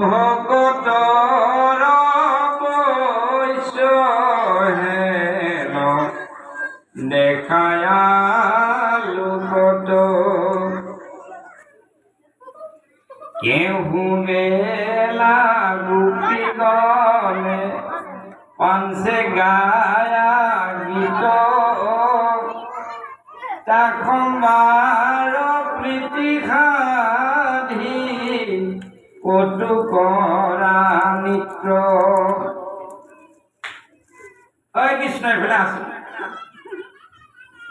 ভকতৰ বৈশ্য হেন দেখায়ালু কত কেহু বেলা গোপী গলে পাঞ্চে তাখমাৰ প্ৰীতি সাধি কটু কৰা মিত্ৰ ঐ কৃষ্ণ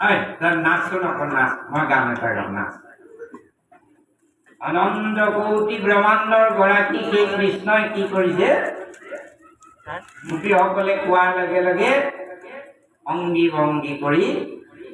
ঐ তই নাচচোন অকণ নাচ মই গান এটা গাম নাচ। অনন্ত কৌটি ব্ৰহ্মাণ্ডৰ গৰাকী সেই কৃষ্ণই কি কৰিছে? গোপীসকলে কোৱাৰ লগে লগে অংগী ভংগী কৰি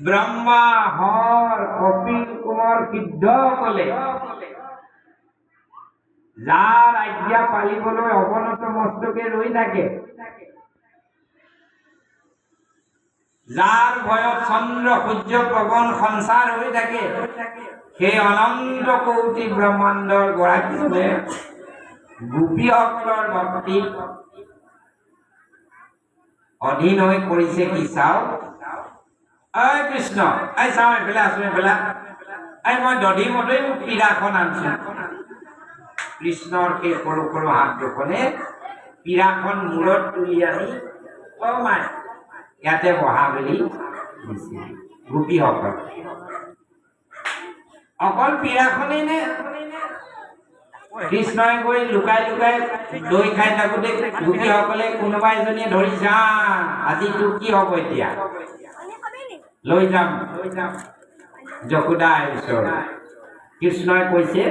ব্ৰহ্মা হৰ কপিল কুমাৰ সিদ্ধসকলে। যাৰ আজ্ঞা পালিবলৈ অৱনত মস্তকে ৰৈ থাকে। যাৰ ভয়ত চন্দ্ৰ সূৰ্য পৱন সঞ্চাৰ হৈ থাকে, সেই অনন্ত কৌটি ব্ৰহ্মাণ্ডৰ গৰাকীজনে গোপীসকলৰ ভক্তি অধীন হৈ কৰিছে কি চাওক? ঐ কৃষ্ণ এই চাওঁ এইফালে আছো এইফালে এই মই দধি মতেই মোক পীড়াখন আনিছো। কৃষ্ণৰ সেই সৰু সৰু হাত দুখনে পীড়াখন মূৰত তুলি আনি অ ইয়াতে বহা বুলি গোপীসকল। অকল পীড়াখনেই নে? কৃষ্ণই গৈ লুকাই লুকাই দৈ খাই থাকোতে গোপীসকলে কোনোবা এজনীয়ে ধৰিছে আহ আজি তোৰ কি হ'ব এতিয়া? লৈ যাম। যশোদা ওচৰত কৃষ্ণই কৈছে,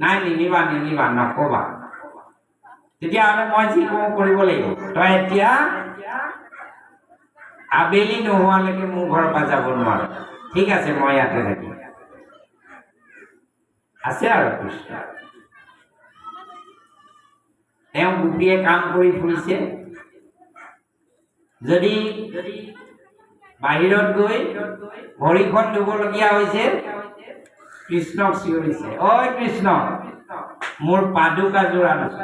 নাই, নিনিবা নিনিবা, নকবা। তেতিয়াহ'লে মই যি কওঁ কৰিব লাগিব। তই এতিয়া আবেলি নোহোৱালৈকে মোৰ ঘৰৰ পৰা যাব নোৱাৰ। ঠিক আছে, মই ইয়াতে থাকিম। আছে আৰু কৃষ্ণ। তেওঁ গোপীয়ে কাম কৰি ফুৰিছে। যদি বাহিৰত গৈ ভৰিখন ধুবলগীয়া হৈছে। কৃষ্ণক চিঞৰিছে ঐ কৃষ্ণ মোৰ পাদুকাযোৰ আনিছো